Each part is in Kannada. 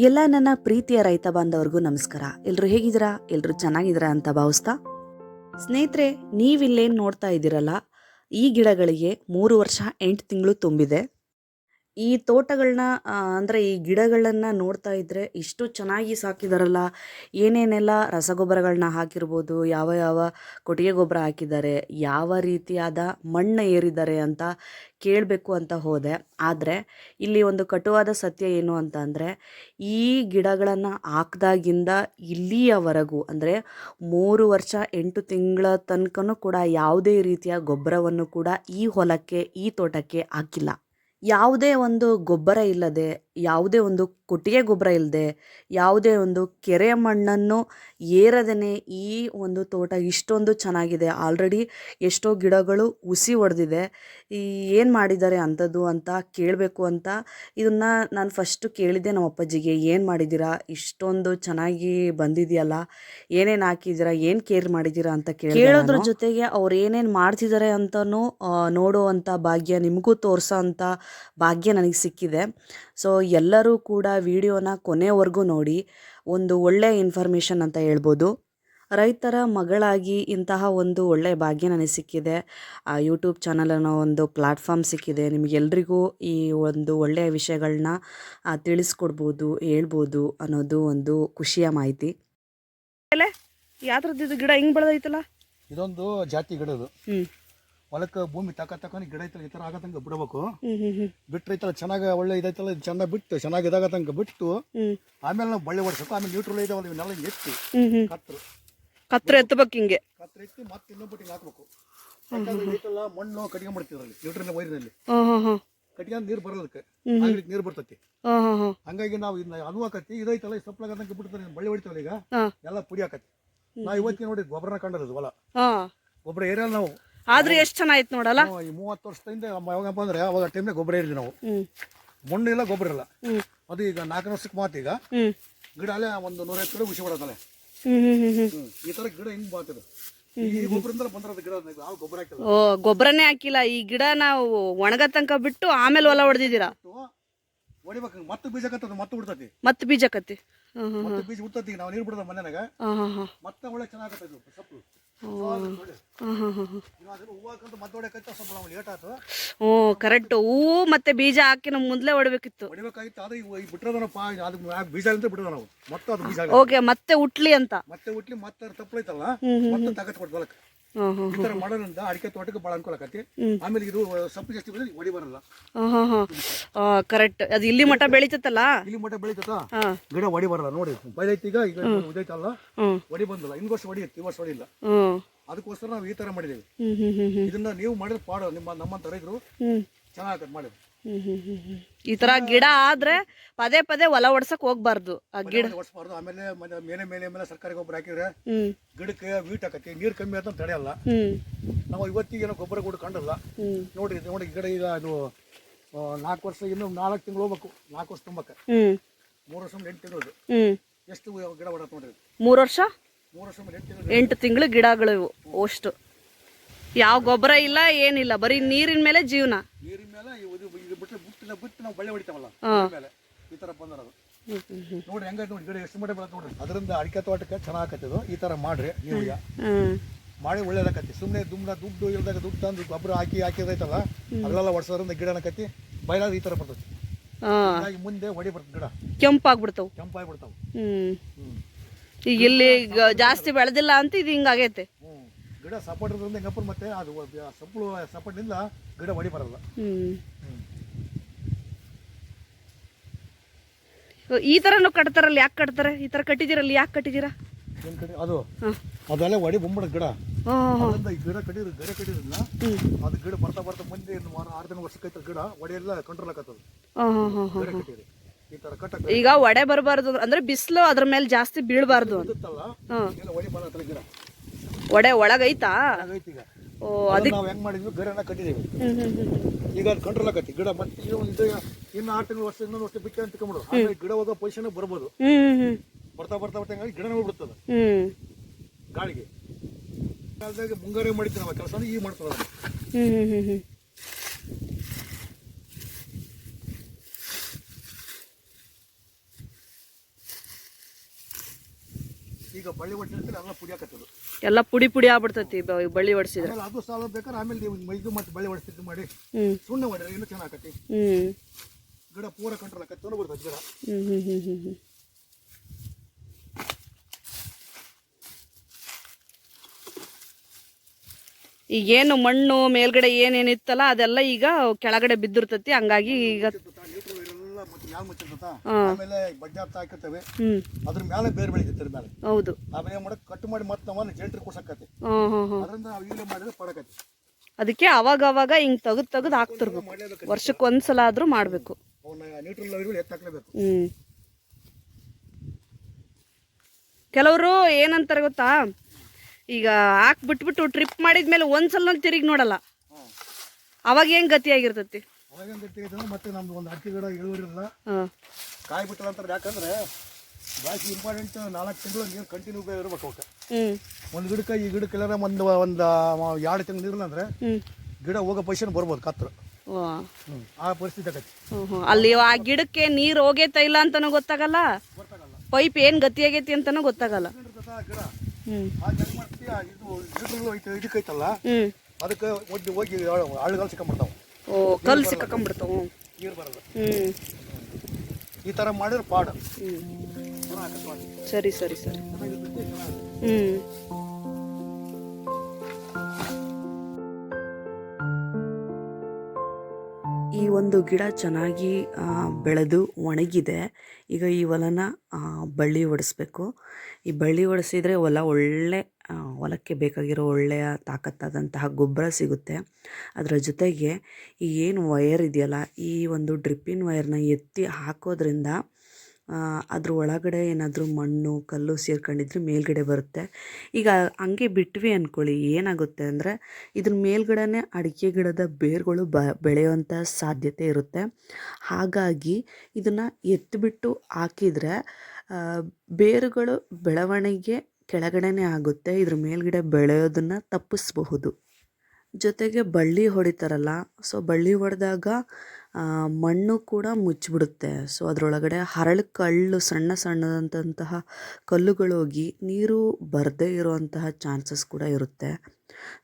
ಎಲ್ಲ ನನ್ನ ಪ್ರೀತಿಯ ರೈತ ಬಾಂಧವರಿಗೂ ನಮಸ್ಕಾರ. ಎಲ್ಲರೂ ಹೇಗಿದ್ದೀರಾ? ಎಲ್ಲರೂ ಚೆನ್ನಾಗಿದ್ದೀರಾ ಅಂತ ಭಾವಿಸ್ತಾ? ಸ್ನೇಹಿತರೆ, ನೀವಿಲ್ಲೇನು ನೋಡ್ತಾ ಇದ್ದೀರಲ್ಲ, ಈ ಗಿಡಗಳಿಗೆ ಮೂರು ವರ್ಷ ಎಂಟು ತಿಂಗಳು ತುಂಬಿದೆ. ಈ ತೋಟಗಳನ್ನ ಅಂದರೆ ಈ ಗಿಡಗಳನ್ನ ನೋಡ್ತಾ ಇದ್ದರೆ ಇಷ್ಟು ಚೆನ್ನಾಗಿ ಸಾಕಿದಾರಲ್ಲ. ಏನೇನೆಲ್ಲ ರಸಗೊಬ್ಬರಗಳನ್ನ ಹಾಕಿರ್ಬೋದು, ಯಾವ ಯಾವ ಕೊಟ್ಟಿಗೆ ಗೊಬ್ಬರ ಹಾಕಿದ್ದಾರೆ, ಯಾವ ರೀತಿಯಾದ ಮಣ್ಣು ಏರಿದ್ದಾರೆ ಅಂತ ಕೇಳಬೇಕು ಅಂತ ಹೋದೆ. ಆದರೆ ಇಲ್ಲಿ ಒಂದು ಕಟುವಾದ ಸತ್ಯ ಏನು ಅಂತ ಅಂದರೆ, ಈ ಗಿಡಗಳನ್ನು ಹಾಕ್ದಾಗಿಂದ ಇಲ್ಲಿಯವರೆಗೂ, ಅಂದರೆ ಮೂರು ವರ್ಷ, ಎಂಟು ತಿಂಗಳ ತನಕನೂ ಕೂಡ ಯಾವುದೇ ರೀತಿಯ ಗೊಬ್ಬರವನ್ನು ಕೂಡ ಈ ಹೊಲಕ್ಕೆ, ಈ ತೋಟಕ್ಕೆ ಹಾಕಿಲ್ಲ. ಯಾವುದೇ ಒಂದು ಗೊಬ್ಬರ ಇಲ್ಲದೆ ಯಾವುದೇ ಒಂದು ಕೊಟ್ಟಿಗೆ ಗೊಬ್ಬರ ಇಲ್ಲದೆ ಯಾವುದೇ ಒಂದು ಕೆರೆ ಮಣ್ಣನ್ನು ಏರದೇ ಈ ಒಂದು ತೋಟ ಇಷ್ಟೊಂದು ಚೆನ್ನಾಗಿದೆ. ಆಲ್ರೆಡಿ ಎಷ್ಟೋ ಗಿಡಗಳು ಹುಸಿ ಹೊಡೆದಿದೆ ಈ ಏನು ಮಾಡಿದ್ದಾರೆ ಅಂಥದ್ದು ಅಂತ ಕೇಳಬೇಕು ಅಂತ ಇದನ್ನು ನಾನು ಫಸ್ಟು ಕೇಳಿದ್ದೆ ನಮ್ಮ ಅಪ್ಪಾಜಿಗೆ. ಏನು ಮಾಡಿದ್ದೀರಾ? ಇಷ್ಟೊಂದು ಚೆನ್ನಾಗಿ ಬಂದಿದೆಯಲ್ಲ. ಏನೇನು ಹಾಕಿದ್ದೀರಾ? ಏನು ಕೇರ್ ಮಾಡಿದ್ದೀರಾ ಅಂತ ಕೇಳಿ ಕೇಳೋದ್ರ ಜೊತೆಗೆ ಅವ್ರು ಏನೇನು ಮಾಡ್ತಿದ್ದಾರೆ ಅಂತಲೂ ನೋಡುವಂಥ ಭಾಗ್ಯ ನಿಮಗೂ ತೋರಿಸೋ ಅಂಥ ಭಾಗ್ಯ ನನಗೆ ಸಿಕ್ಕಿದೆ. ಸೊ ಎಲ್ಲರೂ ಕೂಡ ವಿಡಿಯೋನ ಕೊನೆವರೆಗೂ ನೋಡಿ ಒಂದು ಒಳ್ಳೆಯ ಇನ್ಫಾರ್ಮೇಷನ್ ಅಂತ ಹೇಳ್ಬೋದು. ರೈತರ ಮಗಳಾಗಿ ಇಂತಹ ಒಂದು ಒಳ್ಳೆಯ ಭಾಗ್ಯ ನನಗೆ ಸಿಕ್ಕಿದೆ. ಆ ಯೂಟ್ಯೂಬ್ ಚಾನಲ್ ಅನ್ನೋ ಒಂದು ಪ್ಲಾಟ್ಫಾರ್ಮ್ ಸಿಕ್ಕಿದೆ. ನಿಮಗೆಲ್ರಿಗೂ ಈ ಒಂದು ಒಳ್ಳೆಯ ವಿಷಯಗಳನ್ನ ತಿಳಿಸ್ಕೊಡ್ಬೋದು ಹೇಳ್ಬೋದು ಅನ್ನೋದು ಒಂದು ಖುಷಿಯ ಮಾಹಿತಿ. ಯಾವ್ದ್ರದ್ದು ಇದು ಗಿಡ ಹಿಂಗೆ ಬೆಳೆದೈತಲ್ಲ? ಇದೊಂದು ಜಾತಿ ಗಿಡ ಇದು ಹ್ಞೂ ಹೊಲಕ್ಕೆ ಭೂಮಿ ತಕ ತಕೊಂಡು ಗಿಡ ಐತಲ್ಲ ಈ ಥರ ಆಗತಂಗ ಬಿಡಬೇಕು. ಬಿಟ್ಟರೆ ಐತಲ್ಲ ಚೆನ್ನಾಗಿ ಒಳ್ಳೆ ಇದೈತಲ್ಲ ಇದು ಚೆನ್ನಾಗಿ ಬಿಟ್ಟು ಚೆನ್ನಾಗಿ ಇದಾಗತ್ತಂಗೆ ಬಿಟ್ಟು ಆಮೇಲೆ ನಾವು ಬಳ್ಳಿ ಹೊಡ್ಸಬೇಕು ಆಮೇಲೆ ನ್ಯೂಟ್ರಲ್ ಇದಾವಲ್ಲ ಇವನ್ನೆಲ್ಲ ಎತ್ತಿ ಕತ್ರು ಕತ್ರ ಎತ್ತಬೇಕು ಹಿಂಗೆ. ಕತ್ತರ ಎತ್ತಿ ಮತ್ತೆ ಇನ್ನೊಬ್ಬಟ್ಟು ಹಿಂಗೆ ಹಾಕ್ಬೇಕು. ಐತಲ್ಲ ಮಣ್ಣು ಕಡಿಗೆ ಮಾಡ್ತಿದ್ರಲ್ಲಿ ನ್ಯೂಟ್ರಲ್ ವೈರಿನಲ್ಲಿ. ಕಟ್ಟಿಗೆ ನೀರು ಬರೋದಕ್ಕೆ ಹ್ಮ್. ನೀರು ಬರ್ತೈತಿ. ಹಂಗಾಗಿ ನಾವು ಇದನ್ನ ಅದು ಹಾಕತ್ತಿ ಇದೈತಲ್ಲ ಈ ಸಪ್ಲಾಗತಂಕ ಬಿಡ್ತಾರೆ ಬಳ್ಳಿ ಹೊಡಿತಾವಲ್ಲ ಈಗ ಎಲ್ಲ ಪುಡಿ ಹಾಕತ್ತಿ. ನಾವು ಇವತ್ತಿಗೆ ನೋಡಿ ಗೊಬ್ಬರನ ಕಂಡದ್ದು ಹೊಲ. ಗೊಬ್ಬರ ಏರಿಯಲ್ಲ ನಾವು ಆದ್ರೆ ಎಷ್ಟು ಚೆನ್ನಾಗಿತ್ತು ನೋಡಲ್ಲ? ಈ ಮೂವತ್ತು ವರ್ಷದಿಂದ ಯಾವಾಗಪ್ಪ ಅಂದ್ರೆ ಅವಾಗ ಟೈಮ್ನಾಗ ಗೊಬ್ಬರ ಇರ್ಲಿ ನಾವು. ಮಣ್ಣು ಇಲ್ಲ ಗೊಬ್ಬರ ಇಲ್ಲ. ಅದು ಈಗ ನಾಲ್ಕು ವರ್ಷಕ್ಕೆ ಮಾತು ಈಗ. ಗಿಡ ಅಲ್ಲೇ ಒಂದು ನೂರೈವತ್ತು ಗಿಡ ಹ್ಞೂ ಹ್ಞೂ ಈ ತರ ಗಿಡ ಹಿಂಗ್ ಬಾತಿದೆ. ಓ ಗೊಬ್ಬರನೇ ಹಾಕಿಲ್ಲ. ಈ ಗಿಡ ನಾವು ಒಣಗ ತನಕ ಬಿಟ್ಟು ಆಮೇಲೆ ಹೊಲ ಹೊಡೆದಿದ್ದೀರಾ? ಮತ್ತೆ ಬೀಜ ಕತ್ತದ ಮತ್ತೆ ಬಿಡ್ತತಿ. ಮತ್ತೆ ಬೀಜ ಕತ್ತಿ ಮತ್ತೆ ಬೀಜ ಬಿಡ್ತತಿ ನಾವು ನೀರು ಬಿಡದ ಮನೆಯಾಗ ಮತ್ತೆ ಒಳ್ಳೆ ಚೆನ್ನಾಗತ್ತೆ ಸೊಪ್ಪು. ಹ್ಞೂ ಕರೆಕ್ಟ್ ಹೂವು ಮತ್ತೆ ಬೀಜ ಹಾಕಿ ನಾವು ಮೊದಲೇ ಹೊಡಬೇಕಿತ್ತು. ಓಕೆ ಮತ್ತೆ ಉಟ್ಲಿ ಅಂತ. ಮತ್ತೆ ಹುಟ್ಲಿ ಮತ್ತೆ ತಪ್ಪಳೈತಲ್ಲ ಮತ್ತೆ ಹಾಂ ಹಾಂ ಈ ತರ ಮಾಡೋದ್ರಿಂದ ಅಡಿಕೆ ತೋಟಕ್ಕೆ ಬಹಳ ಅನುಕೂಲ ಆಮೇಲೆ ಇದು ಸೊಪ್ಪು ಜಾಸ್ತಿ ಬೆಳೆದ್ರೆ ಹೊಡಿ ಬರಲ್ಲ. ಕರೆಕ್ಟ್ ಅದು ಇಲ್ಲಿ ಮಠ ಬೆಳೀತತ್ತಲ್ಲ? ಇಲ್ಲಿ ಮಠ ಬೆಳೀತದ ಹಾಂ. ಗಿಡ ಹೊಡಿ ಬರಲ್ಲ ನೋಡಿ. ಬೈದೈತಿ ಈಗ ಈಗ ಇದೈತಲ್ಲ ಹ್ಞೂ ಹೊಡಿ ಬಂದಲ್ಲ. ಇನ್ ವರ್ಷ ಹೊಡಿ ಈ ವರ್ಷ ಹ್ಞೂ ಅದಕ್ಕೋಸ್ಕರ ನಾವು ಈ ತರ ಮಾಡಿದೀವಿ. ಇದನ್ನ ನೀವು ಮಾಡಿದ್ರೆ ಪಾಡು ನಿಮ್ಮ ನಮ್ಮಂತ ರೈತರು ಚೆನ್ನಾಗತ್ತೆ ಮಾಡಿದ್ರು. ಈ ತರ ಗಿಡ ಆದ್ರೆ ಪದೇ ಪದೇ ಹೊಲ ಒಡ್ಸಕ್ ಹೋಗ್ಬಾರ್ದು ಆ ಗಿಡ. ಒಡ್ಸ್ಬಾರ್ದು ಆಮೇಲೆ ಮೇಲೆ ಮೇಲೆ ಮೇಲೆ ಸರ್ಕಾರಿ ಗೊಬ್ಬರ ಹಾಕಿದ್ರೆ ಗಿಡಕ್ಕೆ ವೀಟ್ ಆಕತಿ ನೀರ್ ಕಮ್ಮಿ ಆಯ್ತು ತಡೆಯಲ್ಲ ನಾವು ಇವತ್ತಿಗೆ ಏನೋ ಗೊಬ್ಬರ ಕೂಡ ಕಂಡಲ್ಲ. ನೋಡ್ರಿ ನೋಡಿ ಗಿಡ ಈಗ ಅದು ನಾಲ್ಕು ವರ್ಷ ಇನ್ನು ನಾಲ್ಕು ತಿಂಗಳು ಹೋಗ್ಬೇಕು. ನಾಲ್ಕು ವರ್ಷ ತುಂಬಕ್ಕೆ. ಮೂರ್ ವರ್ಷ ಎಂಟು ತಿಂಗಳು ಎಷ್ಟು ಗಿಡ ಹೊಡತ್ ನೋಡ್ರಿ? ಮೂರು ವರ್ಷ? ಎಂಟು ತಿಂಗಳು ಗಿಡಗಳು ಇವು ಅಷ್ಟು ಯಾವ ಗೊಬ್ಬರ ಇಲ್ಲ ಏನಿಲ್ಲ ಬರೀ ನೀರಿನ ಮೇಲೆ ಜೀವನ. ನೀರಿನ ಮೇಲೆ ಬಿಟ್ಟು ಬಿಟ್ಟು ನಾವು ಬಳ್ಳಿ ಹೊಡಿತಾವಲ್ಲ ಈ ತರ ಬಂದಿರೋದು ನೋಡ್ರಿ ಹೆಂಗ ನೋಡಿ ಗಿಡ ಎಷ್ಟು ಮಟ್ಟ ಬೆಳೆದ ನೋಡ್ರಿ. ಅದರಿಂದ ಅಡಿಕೆ ತೋಟಕ್ಕೆ ಚೆನ್ನಾಗತ್ತಿದು ಈ ತರ ಮಾಡ್ರಿ ನೀವು ಈಗ. ಮಾಡಿ ಒಳ್ಳೇದಾಕತಿ ಸುಮ್ಮನೆ ದುಮ್ನ ದುಡ್ಡು ಇಲ್ದಾಗ ದುಡ್ಡು ತಂದು ಗೊಬ್ಬರ ಹಾಕಿ ಹಾಕಿದೈತಲ್ಲ ಅಲ್ಲೆಲ್ಲ ಒಡ್ಸೋದ್ರಿಂದ ಗಿಡ ಕತ್ತಿ ಬಯಲಾದ ಈ ತರ ಬರ್ತೈತಿ. ಮುಂದೆ ಹೊಡಿ ಬರ್ತದೆ ಗಿಡ. ಕೆಂಪಾಗ್ಬಿಡ್ತಾವ ಕೆಂಪಾಗ್ಬಿಡ್ತಾವ ಹ್ಮ್. ಈಗ ಇಲ್ಲಿ ಈಗ ಜಾಸ್ತಿ ಬೆಳೆದಿಲ್ಲ ಅಂತ ಇದು ಹಿಂಗಾಗೈತೆ ಹ್ಮ್ ಗಿಡ ಸಪೋರ್ಟ್ ಇರೋದ್ರಿಂದ ಹೆಂಗಪ್ಪ ಮತ್ತೆ ಅದು ಸಪ್ಪಳು ಸಪೋರ್ಟ್ನಿಂದ ಗಿಡ ಹೊಡಿ ಬರಲ್ಲ. ಹ್ಮ್. ಈ ತರನು ಕಟ್ತಾರಲ್ಲ ಯಾಕೆ ಕಟ್ತಾರೆ? ಈ ತರ ಕಟ್ಟಿದಿರಲ್ಲ ಯಾಕೆ ಕಟ್ಟಿದ್ದೀರಾ? ಏನ್ ಕಡೆ ಅದು ಹಾ. ಅದೆಲ್ಲ ಒಡಿ ಬೊಂಬಡ ಗಿಡ. ಹಾ ಹಾ. ಅದರಿಂದ ಈ ಗಿಡ ಕಟ್ಟಿದ್ರು ಗಿಡ ಕಟ್ಟಿದ್ರಲ್ಲ ಅದು ಗಿಡ ಬರ್ತಾ ಬರ್ತಾ ಮುಂದೆ ಇನ್ನು ವಾರ ಆರು ದಿನ ವರ್ಷಕ್ಕೆ ಗಿಡ ಹೊಡೆಯೆಲ್ಲ ಕಂಟ್ರೋಲ್ ಆಗತ್ತದ ಹಾ ಹಾ ಹಾ ಹಾ. ಗಿಡ ಕಟ್ಟಿರಿ ಈಗ ಒಡೆ ಬರಬಾರ್ದು ಅಂದ್ರೆ ಬಿಸಿಲು ಅದ್ರ ಮೇಲೆ ಜಾಸ್ತಿ ಬೀಳಬಾರ್ದು. ಒಡೆ ಒಳಗೈತಾ? ಓ ಅದಕ್ಕೆ ನಾವು ಹೆಂಗ್ ಮಾಡಿದ್ವಿ? ಗಿಡನ ಕಟ್ಟಿದೀವಿ ಈಗ ಅದು ಕಂಟ್ರೋಲ್ ಆಕತಿ ಗಿಡ ಮತ್ತೆ ಇದು ಒಂದು ಇನ್ನು ಆರು ತಿಂಗಳು ವರ್ಷ ಇನ್ನೊಂದು ವರ್ಷ ಬಿಟ್ಟು ಅಂತ ಕಂಬಿಡು ಆಮೇಲೆ ಗಿಡ ಹೋಗೋ ಪೊಸಿಷನ್ ಬರ್ಬೋದು. ಬರ್ತಾ ಬರ್ತಾ ಬರ್ತಾ ಹಂಗಾಗಿ ಗಿಡ ಹೋಗ್ಬಿಡ್ತದೆ. ಗಾಳಿಗೆ. ಕಾಲದಾಗ ಮುಂಗಾರು ಮಾಡಿದ್ವಿ ನಾವು ಕೆಲಸ ಈಗ ಮಾಡ್ತದ ಹ್ಮ್ ಹ್ಮ್ ಹ್ಮ್ ಹ್ಮ್ ಈಗ ಬಳ್ಳಿ ಹೊಡ್ಸಿರ್ತೀರಿ ಎಲ್ಲ ಪುಡಿ ಹಾಕತ್ತದು ಎಲ್ಲ ಪುಡಿ ಪುಡಿ ಆಗ್ಬಿಡ್ತೈತಿ ಬ- ಬಳ್ಳಿ ಹೊಡ್ಸಿದ್ರೆ ಆಮೇಲೆ ಅದು ಸಾಲ ಬೇಕಾದ್ರೆ ಆಮೇಲೆ ನೀವು ಮೈದು ಮತ್ತೆ ಬಳ್ಳಿ ಹೊಡ್ಸಿದ್ದು ಮಾಡಿ ಸುಣ್ಣ ಮಾಡಿದ್ರೆ ಇನ್ನೂ ಚೆನ್ನಾಗಿ ಆಕತಿ ಹ್ಞೂ ಗಿಡ ಪೂರ ಕಂಟ್ರೋಲ್ ಆಕತಿ ಚಲೋ ಬರ್ತದೆ ಗಿಡ. ಹ್ಞೂ ಹ್ಞೂ ಹ್ಞೂ ಈಗೇನು ಮಣ್ಣು ಮೇಲ್ಗಡೆ ಏನೇನಿತ್ತಲ್ಲ ಅದೆಲ್ಲ ಈಗ ಕೆಳಗಡೆ ಬಿದ್ದಿರ್ತತಿ ಹಂಗಾಗಿ ಈಗ ಮ್ಯಾಲ ಮುಚ್ಚಿರ್ತದ ಆಮೇಲೆ ಬಡ್ಡೆ ಹತ್ತ ಹಾಕಿರ್ತೇವೆ ಅದ್ರ ಮೇಲೆ ಬೇರೆ ಬೆಳಿತಿರ್ತಾರೆ ಮೇಲೆ ಹೌದು. ಆಮೇಲೆ ಏನ್ ಮಾಡಕ್ ಕಟ್ ಮಾಡಿ ಮತ್ತೆ ನಾವು ಜೆಂಟ್ರಿ ಕೊಡ್ಸಕತಿ ಹಾಂ ಹಾಂ ಹಾಂ. ಅದರಿಂದ ನಾವು ಈಗಲೇ ಮಾಡಿದ್ರೆ ಪಡಕತ್ತೆ. ಅದಕ್ಕೆ ಅವಾಗ ಅವಾಗ ಹಿಂಗ್ ತೆಗೆದು ತೆಗೆದು ಹಾಕ್ತಿರ್ಬೇಕು. ವರ್ಷಕ್ಕೆ ಒಂದ್ಸಲ ಆದ್ರೂ ಮಾಡ್ಬೇಕು. ಹ್ಮ್. ಕೆಲವರು ಏನಂತಾರೆ ಗೊತ್ತಾ? ಈಗ ಹಾಕ್ಬಿಟ್ಬಿಟ್ಟು ಟ್ರಿಪ್ ಮಾಡಿದ್ಮೇಲೆ ಒಂದ್ಸಲ ತಿರುಗಿ ನೋಡಲ್ಲ. ಅವಾಗ ಏನ್ ಗತಿ ಅವಾಗ ಏನ್ ಗಟ್ಟಿ ಮತ್ತೆ ನಮ್ದು ಒಂದು ಅಕ್ಕಿ ಗಿಡ ಇಳುವರಿ ಇಲ್ಲ ಹಾಂ. ಕಾಯಿ ಬಿಟ್ಟಲ್ಲ ಅಂತಾರೆ ಯಾಕಂದ್ರೆ ಜಾಸ್ತಿ ಇಂಪಾರ್ಟೆಂಟ್ ನಾಲ್ಕು ತಿಂಗಳು ನೀರು ಕಂಟಿನ್ಯೂ ಇರ್ಬೇಕು ಅವಕ್ಕೆ. ಹ್ಞೂ ಒಂದು ಗಿಡಕ್ಕೆ ಈ ಗಿಡಕ್ಕೆ ಎಲ್ಲಾರ ಒಂದು ಒಂದು ಎರಡು ತಿಂಗಳು ನೀರಿಲ್ಲ ಅಂದ್ರೆ ಗಿಡ ಹೋಗೋ ಪೊಸಿಷನ್ ಬರ್ಬೋದು ಕತ್ರ ಹ್ಞೂ ಆ ಪರಿಸ್ಥಿತಿ ಆಗತ್ತೆ. ಹ್ಞೂ ಹ್ಞೂ ಅಲ್ಲಿ ಆ ಗಿಡಕ್ಕೆ ನೀರು ಹೋಗೈತಾ ಇಲ್ಲ ಅಂತನೂ ಗೊತ್ತಾಗಲ್ಲ? ಗೊತ್ತಾಗಲ್ಲ. ಪೈಪ್ ಏನು ಆಗೈತಿ ಅಂತನೂ ಗೊತ್ತಾಗಲ್ಲ. ಗಿಡ. ಹ್ಞೂ ಇದು ಗಿಡಗಳು ಐತೆ ಇದಕ್ಕೈತಲ್ಲ ಅದಕ್ಕೆ ಒಡ್ಡಿ ಹೋಗಿ ಆಳುಗಳು ಸಿಕ್ಕೊಂಬಿಡ್ತಾವೆ ಓ ಕಲ್ಲು ಸಿಕ್ಕಾಕೊಂಡ್ಬಿಡ್ತಾವ ನೀರು ಬರಲ್ಲ. ಹ್ಞೂ ಈ ಥರ ಮಾಡಿದ್ರೆ ಪಾಡು. ಹ್ಞೂ. ಸರಿ ಸರಿ ಸರಿ. ಹ್ಮ್. ಹ್ಞೂ ಈ ಒಂದು ಗಿಡ ಚೆನ್ನಾಗಿ ಬೆಳೆದು ಒಣಗಿದೆ. ಈಗ ಈ ಹೊಲನ ಬಳ್ಳಿ ಹೊಡೆಸ್ಬೇಕು ಈ ಬಳ್ಳಿ ಹೊಡೆಸಿದರೆ ಹೊಲ ಒಳ್ಳೆ ಹೊಲಕ್ಕೆ ಬೇಕಾಗಿರೋ ಒಳ್ಳೆಯ ತಾಕತ್ತಾದಂತಹ ಗೊಬ್ಬರ ಸಿಗುತ್ತೆ. ಅದರ ಜೊತೆಗೆ ಈ ಏನು ವಯರ್ ಇದೆಯಲ್ಲ, ಈ ಒಂದು ಡ್ರಿಪ್ಪಿನ ವಯರ್ನ ಎತ್ತಿ ಹಾಕೋದ್ರಿಂದ ಅದ್ರ ಒಳಗಡೆ ಏನಾದರೂ ಮಣ್ಣು, ಕಲ್ಲು ಸೇರ್ಕೊಂಡಿದ್ರೆ ಮೇಲ್ಗಡೆ ಬರುತ್ತೆ. ಈಗ ಹಂಗೆ ಬಿಟ್ವಿ ಅಂದ್ಕೊಳ್ಳಿ ಏನಾಗುತ್ತೆ ಅಂದರೆ ಇದ್ರ ಮೇಲ್ಗಡೆನೆ ಅಡಿಕೆ ಗಿಡದ ಬೇರುಗಳು ಬ ಬೆಳೆಯುವಂಥ ಸಾಧ್ಯತೆ ಇರುತ್ತೆ. ಹಾಗಾಗಿ ಇದನ್ನು ಎತ್ತಿಬಿಟ್ಟು ಹಾಕಿದರೆ ಬೇರುಗಳು ಬೆಳವಣಿಗೆ ಕೆಳಗಡೆನೇ ಆಗುತ್ತೆ, ಇದ್ರ ಮೇಲ್ಗಡೆ ಬೆಳೆಯೋದನ್ನು ತಪ್ಪಿಸಬಹುದು. ಜೊತೆಗೆ ಬಳ್ಳಿ ಹೊಡಿತಾರಲ್ಲ, ಸೊ ಬಳ್ಳಿ ಹೊಡೆದಾಗ ಮಣ್ಣು ಕೂಡ ಮುಚ್ಚಿಬಿಡುತ್ತೆ. ಸೊ ಅದರೊಳಗಡೆ ಹರಳು ಕಳ್ಳು ಸಣ್ಣ ಸಣ್ಣದಂತಹ ಕಲ್ಲುಗಳೋಗಿ ನೀರು ಬರದೇ ಇರುವಂತಹ ಚಾನ್ಸಸ್ ಕೂಡ ಇರುತ್ತೆ.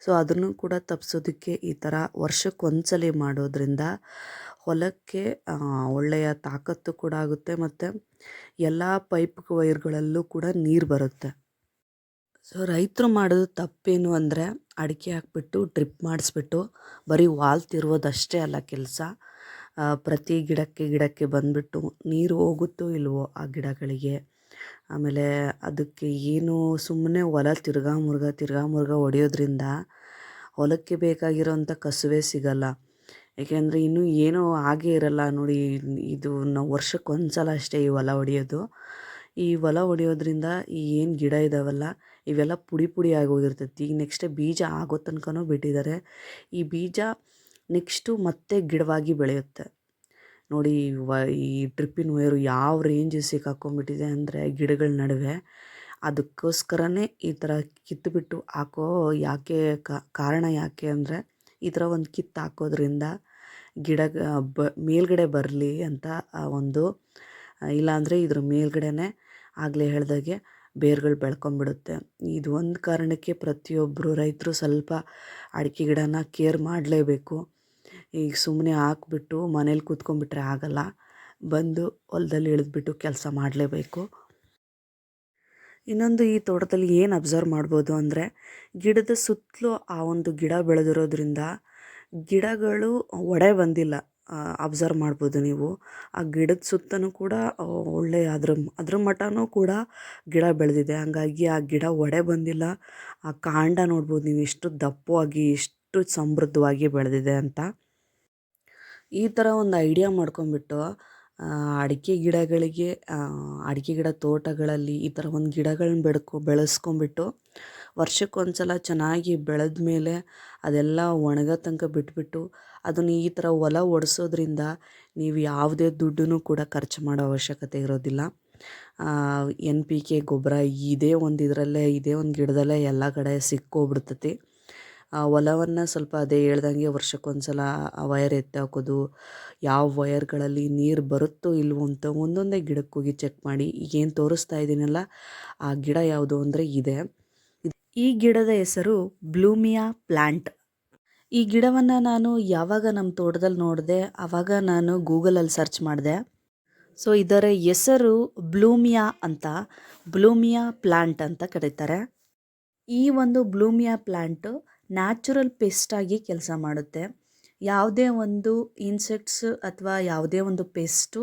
ಸೊ ಅದನ್ನು ಕೂಡ ತಪ್ಪಿಸೋದಕ್ಕೆ ಈ ಥರ ವರ್ಷಕ್ಕೊಂದ್ಸಲಿ ಮಾಡೋದ್ರಿಂದ ಹೊಲಕ್ಕೆ ಒಳ್ಳೆಯ ತಾಕತ್ತು ಕೂಡ ಆಗುತ್ತೆ ಮತ್ತು ಎಲ್ಲ ಪೈಪ್ ವೈರ್ಗಳಲ್ಲೂ ಕೂಡ ನೀರು ಬರುತ್ತೆ. ಸೊ ರೈತರು ಮಾಡೋದು ತಪ್ಪೇನು ಅಂದರೆ ಅಡಿಕೆ ಹಾಕ್ಬಿಟ್ಟು ಡ್ರಿಪ್ ಮಾಡಿಸ್ಬಿಟ್ಟು ಬರೀ ವಾಲ್ ತಿರುವುದಷ್ಟೇ ಅಲ್ಲ ಕೆಲಸ. ಪ್ರತಿ ಗಿಡಕ್ಕೆ ಗಿಡಕ್ಕೆ ಬಂದುಬಿಟ್ಟು ನೀರು ಹೋಗುತ್ತೋ ಇಲ್ವೋ ಆ ಗಿಡಗಳಿಗೆ. ಆಮೇಲೆ ಅದಕ್ಕೆ ಏನು ಸುಮ್ಮನೆ ಹೊಲ ತಿರ್ಗಾ ಮುರ್ಗ ತಿರ್ಗಾ ಮುರ್ಗ ಹೊಡೆಯೋದ್ರಿಂದ ಹೊಲಕ್ಕೆ ಬೇಕಾಗಿರೋಂಥ ಕಸುವೆ ಸಿಗಲ್ಲ. ಏಕೆಂದರೆ ಇನ್ನೂ ಏನೂ ಆಗೇ ಇರಲ್ಲ ನೋಡಿ, ಇದು ನಾವು ವರ್ಷಕ್ಕೊಂದ್ಸಲ ಅಷ್ಟೇ ಈ ಹೊಲ ಹೊಡೆಯೋದು ಈ ಹೊಲ ಹೊಡೆಯೋದ್ರಿಂದ ಈ ಏನು ಗಿಡ ಇದಾವಲ್ಲ, ಇವೆಲ್ಲ ಪುಡಿ ಪುಡಿ ಆಗೋಗಿರ್ತೈತಿ. ಈಗ ನೆಕ್ಸ್ಟ್ ಬೀಜ ಆಗೋ ತನಕನೂ ಬಿಟ್ಟಿದ್ದಾರೆ. ಈ ಬೀಜ ನೆಕ್ಸ್ಟು ಮತ್ತೆ ಗಿಡವಾಗಿ ಬೆಳೆಯುತ್ತೆ. ನೋಡಿ, ವ ಈ ಡ್ರಿಪ್ಪಿನ ವೈರು ಯಾವ ರೇಂಜ್ ಸಿಕ್ಕಾಕೊಂಡ್ಬಿಟ್ಟಿದೆ ಅಂದರೆ ಗಿಡಗಳ ನಡುವೆ, ಅದಕ್ಕೋಸ್ಕರನೇ ಈ ಥರ ಕಿತ್ತುಬಿಟ್ಟು ಹಾಕೋ ಯಾಕೆ ಕಾರಣ ಯಾಕೆ ಅಂದರೆ ಈ ಥರ ಒಂದು ಕಿತ್ತು ಹಾಕೋದ್ರಿಂದ ಗಿಡ ಬ, ಮೇಲ್ಗಡೆ ಬರಲಿ ಅಂತ ಒಂದು ಇಲ್ಲಾಂದರೆ ಇದ್ರ ಮೇಲ್ಗಡೆನೇ ಆಗಲೇ ಹೇಳ್ದಾಗೆ ಬೇರುಗಳು ಬೆಳ್ಕೊಂಬಿಡುತ್ತೆ. ಇದು ಒಂದು ಕಾರಣಕ್ಕೆ ಪ್ರತಿಯೊಬ್ಬರು ರೈತರು ಸ್ವಲ್ಪ ಅಡಿಕೆ ಗಿಡನ ಕೇರ್ ಮಾಡಲೇಬೇಕು. ಈಗ ಸುಮ್ಮನೆ ಹಾಕ್ಬಿಟ್ಟು ಮನೇಲಿ ಕೂತ್ಕೊಂಡ್ಬಿಟ್ರೆ ಆಗಲ್ಲ. ಬಂದು ಹೊಲದಲ್ಲಿ ಇಳಿದ್ಬಿಟ್ಟು ಕೆಲಸ ಮಾಡಲೇಬೇಕು. ಇನ್ನೊಂದು ಈ ತೋಟದಲ್ಲಿ ಏನು ಅಬ್ಸರ್ವ್ ಮಾಡ್ಬೋದು ಅಂದರೆ ಗಿಡದ ಸುತ್ತಲೂ ಆ ಒಂದು ಗಿಡ ಬೆಳೆದಿರೋದ್ರಿಂದ ಗಿಡಗಳು ಒಡೆ ಬಂದಿಲ್ಲ. ಅಬ್ಸರ್ವ್ ಮಾಡ್ಬೋದು ನೀವು. ಆ ಗಿಡದ ಸುತ್ತಲೂ ಕೂಡ ಒಳ್ಳೆ ಅದ್ರ ಅದ್ರ ಮಟನೂ ಕೂಡ ಗಿಡ ಬೆಳೆದಿದೆ. ಹಂಗಾಗಿ ಆ ಗಿಡ ಒಡೆ ಬಂದಿಲ್ಲ. ಆ ಕಾಂಡ ನೋಡ್ಬೋದು ನೀವು ಎಷ್ಟು ದಪ್ಪವಾಗಿ, ಎಷ್ಟು ಸಮೃದ್ಧವಾಗಿ ಬೆಳೆದಿದೆ ಅಂತ. ಈ ಥರ ಒಂದು ಐಡಿಯಾ ಮಾಡ್ಕೊಂಬಿಟ್ಟು ಅಡಿಕೆ ಗಿಡಗಳಿಗೆ ಅಡಿಕೆ ಗಿಡ ತೋಟಗಳಲ್ಲಿ ಈ ಥರ ಒಂದು ಗಿಡಗಳನ್ನ ಬೆಳ್ಕೊ, ಬೆಳೆಸ್ಕೊಂಬಿಟ್ಟು ವರ್ಷಕ್ಕೊಂದ್ಸಲ ಚೆನ್ನಾಗಿ ಬೆಳೆದ ಮೇಲೆ ಅದೆಲ್ಲ ಒಣಗೋ ತನಕ ಬಿಟ್ಬಿಟ್ಟು ಅದನ್ನು ಈ ಥರ ಹೊಲ ಒಡಿಸೋದ್ರಿಂದ ನೀವು ಯಾವುದೇ ದುಡ್ಡನ್ನು ಕೂಡ ಖರ್ಚು ಮಾಡೋ ಅವಶ್ಯಕತೆ ಇರೋದಿಲ್ಲ. ಎನ್ ಪಿ ಕೆ ಗೊಬ್ಬರ ಇದೇ ಒಂದು ಇದರಲ್ಲೇ ಇದೇ ಒಂದು ಗಿಡದಲ್ಲೇ ಎಲ್ಲ ಕಡೆ ಸಿಕ್ಕೋಗ್ಬಿಡ್ತೈತಿ. ಹೊಲವನ್ನು ಸ್ವಲ್ಪ ಅದೇ ಹೇಳ್ದಂಗೆ ವರ್ಷಕ್ಕೊಂದ್ಸಲ ಆ ವಯರ್ ಎತ್ತಾಕೋದು, ಯಾವ ವಯರ್ಗಳಲ್ಲಿ ನೀರು ಬರುತ್ತೋ ಇಲ್ವೋ ಅಂತ ಒಂದೊಂದೇ ಗಿಡಕ್ಕೆ ಹೋಗಿ ಚೆಕ್ ಮಾಡಿ, ಈಗೇನು ತೋರಿಸ್ತಾ ಇದ್ದೀನಲ್ಲ ಆ ಗಿಡ ಯಾವುದು ಅಂದರೆ ಇದೆ. ಈ ಗಿಡದ ಹೆಸರು ಬ್ಲೂಮಿಯಾ ಪ್ಲ್ಯಾಂಟ್ ಈ ಗಿಡವನ್ನು ನಾನು ಯಾವಾಗ ನಮ್ಮ ತೋಟದಲ್ಲಿ ನೋಡಿದೆ ಆವಾಗ ನಾನು ಗೂಗಲಲ್ಲಿ ಸರ್ಚ್ ಮಾಡಿದೆ. ಸೊ, ಇದರ ಹೆಸರು ಬ್ಲೂಮಿಯಾ ಅಂತ, ಬ್ಲೂಮಿಯಾ ಪ್ಲ್ಯಾಂಟ್ ಅಂತ ಕರೀತಾರೆ. ಈ ಒಂದು ಬ್ಲೂಮಿಯಾ ಪ್ಲ್ಯಾಂಟು ನ್ಯಾಚುರಲ್ ಪೇಸ್ಟಾಗಿ ಕೆಲಸ ಮಾಡುತ್ತೆ. ಯಾವುದೇ ಒಂದು ಇನ್ಸೆಕ್ಟ್ಸ್ ಅಥವಾ ಯಾವುದೇ ಒಂದು ಪೇಸ್ಟು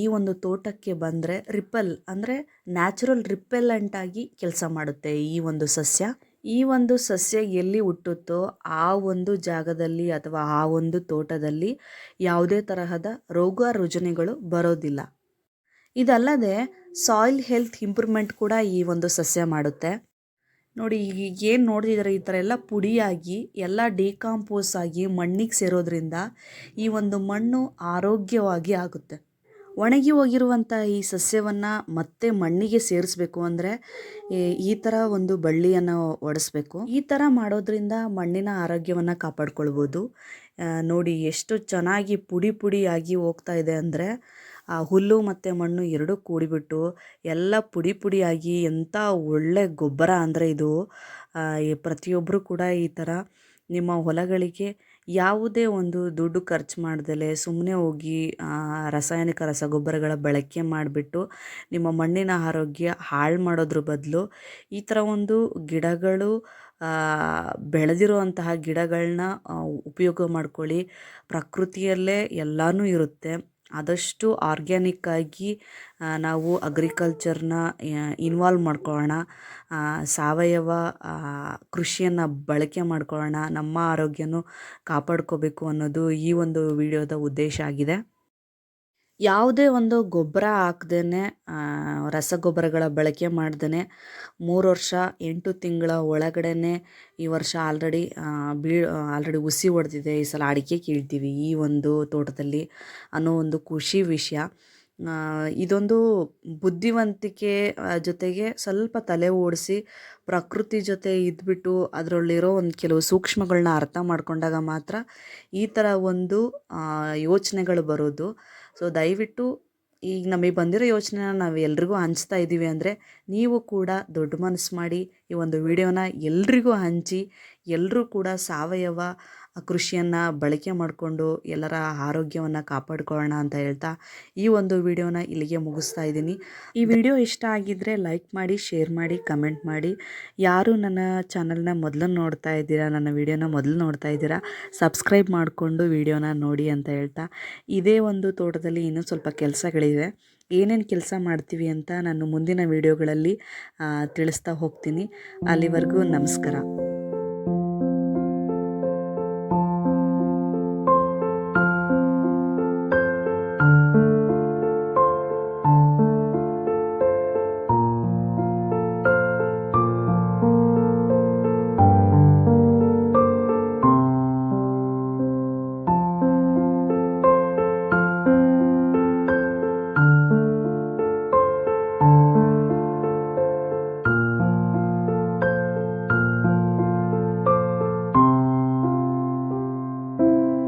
ಈ ಒಂದು ತೋಟಕ್ಕೆ ಬಂದರೆ ರಿಪಲ್, ಅಂದರೆ ನ್ಯಾಚುರಲ್ ರಿಪೆಲೆಂಟಾಗಿ ಕೆಲಸ ಮಾಡುತ್ತೆ ಈ ಒಂದು ಸಸ್ಯ. ಈ ಒಂದು ಸಸ್ಯ ಎಲ್ಲಿ ಹುಟ್ಟುತ್ತೋ ಆ ಒಂದು ಜಾಗದಲ್ಲಿ ಅಥವಾ ಆ ಒಂದು ತೋಟದಲ್ಲಿ ಯಾವುದೇ ತರಹದ ರೋಗ ರುಜಿನಗಳು ಬರೋದಿಲ್ಲ. ಇದಲ್ಲದೆ ಸಾಯಿಲ್ ಹೆಲ್ತ್ ಇಂಪ್ರೂವ್ಮೆಂಟ್ ಕೂಡ ಈ ಒಂದು ಸಸ್ಯ ಮಾಡುತ್ತೆ. ನೋಡಿ ಈಗ ಏನು ನೋಡ್ತಿದ್ದಾರೆ ಈ ಥರ ಎಲ್ಲ ಪುಡಿಯಾಗಿ, ಎಲ್ಲ ಡಿಕಾಂಪೋಸ್ ಆಗಿ ಮಣ್ಣಿಗೆ ಸೇರೋದ್ರಿಂದ ಈ ಒಂದು ಮಣ್ಣು ಆರೋಗ್ಯವಾಗಿ ಆಗುತ್ತೆ. ಒಣಗಿ ಹೋಗಿರುವಂಥ ಈ ಸಸ್ಯವನ್ನು ಮತ್ತೆ ಮಣ್ಣಿಗೆ ಸೇರಿಸ್ಬೇಕು ಅಂದರೆ ಈ ಥರ ಒಂದು ಬಳ್ಳಿಯನ್ನು ಒಡಿಸ್ಬೇಕು. ಈ ಥರ ಮಾಡೋದ್ರಿಂದ ಮಣ್ಣಿನ ಆರೋಗ್ಯವನ್ನು ಕಾಪಾಡ್ಕೊಳ್ಬೋದು. ನೋಡಿ, ಎಷ್ಟು ಚೆನ್ನಾಗಿ ಪುಡಿ ಪುಡಿಯಾಗಿ ಹೋಗ್ತಾ ಇದೆ ಅಂದರೆ ಆ ಹುಲ್ಲು ಮತ್ತು ಮಣ್ಣು ಎರಡೂ ಕೂಡಿಬಿಟ್ಟು ಎಲ್ಲ ಪುಡಿ ಪುಡಿಯಾಗಿ ಎಂಥ ಒಳ್ಳೆ ಗೊಬ್ಬರ ಅಂದರೆ ಇದು ಪ್ರತಿಯೊಬ್ಬರೂ ಕೂಡ ಈ ಥರ ನಿಮ್ಮ ಹೊಲಗಳಿಗೆ ಯಾವುದೇ ಒಂದು ದುಡ್ಡು ಖರ್ಚು ಮಾಡ್ದಲೆ ಸುಮ್ಮನೆ ಹೋಗಿ ರಾಸಾಯನಿಕ ರಸಗೊಬ್ಬರಗಳ ಬಳಕೆ ಮಾಡಿಬಿಟ್ಟು ನಿಮ್ಮ ಮಣ್ಣಿನ ಆರೋಗ್ಯ ಹಾಳು ಮಾಡೋದ್ರ ಬದಲು ಈ ಥರ ಒಂದು ಗಿಡಗಳು ಬೆಳೆದಿರುವಂತಹ ಗಿಡಗಳನ್ನ ಉಪಯೋಗ ಮಾಡ್ಕೊಳ್ಳಿ. ಪ್ರಕೃತಿಯಲ್ಲೇ ಎಲ್ಲನೂ ಇರುತ್ತೆ. ಆದಷ್ಟು ಆರ್ಗ್ಯಾನಿಕ್ಕಾಗಿ ನಾವು ಅಗ್ರಿಕಲ್ಚರ್ನ ಇನ್ವಾಲ್ವ್ ಮಾಡ್ಕೊಳ್ಳೋಣ. ಸಾವಯವ ಕೃಷಿಯನ್ನು ಬಳಕೆ ಮಾಡ್ಕೊಳ್ಳೋಣ. ನಮ್ಮ ಆರೋಗ್ಯನೂ ಕಾಪಾಡ್ಕೋಬೇಕು ಅನ್ನೋದು ಈ ಒಂದು ವಿಡಿಯೋದ ಉದ್ದೇಶ ಆಗಿದೆ. ಯಾವುದೇ ಒಂದು ಗೊಬ್ಬರ ಹಾಕ್ದೇ ರಸಗೊಬ್ಬರಗಳ ಬಳಕೆ ಮಾಡ್ದೇ ಮೂರು ವರ್ಷ, ಎಂಟು ತಿಂಗಳ ಒಳಗಡೆನೆ ಈ ವರ್ಷ ಆಲ್ರೆಡಿ ಬೀ ಆಲ್ರೆಡಿ ಹುಸಿ ಹೊಡೆದಿದೆ. ಈ ಸಲ ಅಡಿಕೆ ಕೀಳ್ತೀವಿ ಈ ಒಂದು ತೋಟದಲ್ಲಿ ಅನ್ನೋ ಒಂದು ಖುಷಿ ವಿಷಯ. ಇದೊಂದು ಬುದ್ಧಿವಂತಿಕೆ ಜೊತೆಗೆ ಸ್ವಲ್ಪ ತಲೆ ಓಡಿಸಿ ಪ್ರಕೃತಿ ಜೊತೆ ಇದ್ಬಿಟ್ಟು ಅದರಲ್ಲಿರೋ ಒಂದು ಕೆಲವು ಸೂಕ್ಷ್ಮಗಳನ್ನ ಅರ್ಥ ಮಾಡಿಕೊಂಡಾಗ ಮಾತ್ರ ಈ ಥರ ಒಂದು ಯೋಚನೆಗಳು ಬರೋದು. ಸೊ ದಯವಿಟ್ಟು ಈಗ ನಮಗೆ ಬಂದಿರೋ ಯೋಚನೆನ ನಾವು ಎಲ್ರಿಗೂ ಹಂಚ್ತಾ ಇದ್ದೀವಿ ಅಂದರೆ ನೀವು ಕೂಡ ದೊಡ್ಡ ಮನಸ್ಸು ಮಾಡಿ ಈ ಒಂದು ವಿಡಿಯೋನ ಎಲ್ರಿಗೂ ಹಂಚಿ ಎಲ್ಲರೂ ಕೂಡ ಸಾವಯವ ಕೃಷಿಯನ್ನು ಬಳಕೆ ಮಾಡಿಕೊಂಡು ಎಲ್ಲರ ಆರೋಗ್ಯವನ್ನು ಕಾಪಾಡಿಕೊಳ್ಳೋಣ ಅಂತ ಹೇಳ್ತಾ ಈ ಒಂದು ವಿಡಿಯೋನ ಇಲ್ಲಿಗೆ ಮುಗಿಸ್ತಾ ಇದ್ದೀನಿ. ಈ ವಿಡಿಯೋ ಇಷ್ಟ ಆಗಿದ್ದರೆ ಲೈಕ್ ಮಾಡಿ ಶೇರ್ ಮಾಡಿ ಕಮೆಂಟ್ ಮಾಡಿ. ಯಾರು ನನ್ನ ಚಾನಲ್ನ ಮೊದಲು ನೋಡ್ತಾ ಇದ್ದೀರಾ ನನ್ನ ವಿಡಿಯೋನ ಮೊದಲು ನೋಡ್ತಾ ಇದ್ದೀರಾ ಸಬ್ಸ್ಕ್ರೈಬ್ ಮಾಡಿಕೊಂಡು ವಿಡಿಯೋನ ನೋಡಿ ಅಂತ ಹೇಳ್ತಾ. ಇದೇ ಒಂದು ತೋಟದಲ್ಲಿ ಇನ್ನೂ ಸ್ವಲ್ಪ ಕೆಲಸಗಳಿವೆ. ಏನೇನು ಕೆಲಸ ಮಾಡ್ತೀವಿ ಅಂತ ನಾನು ಮುಂದಿನ ವಿಡಿಯೋಗಳಲ್ಲಿ ತಿಳಿಸ್ತಾ ಹೋಗ್ತೀನಿ. ಅಲ್ಲಿವರೆಗೂ ನಮಸ್ಕಾರ.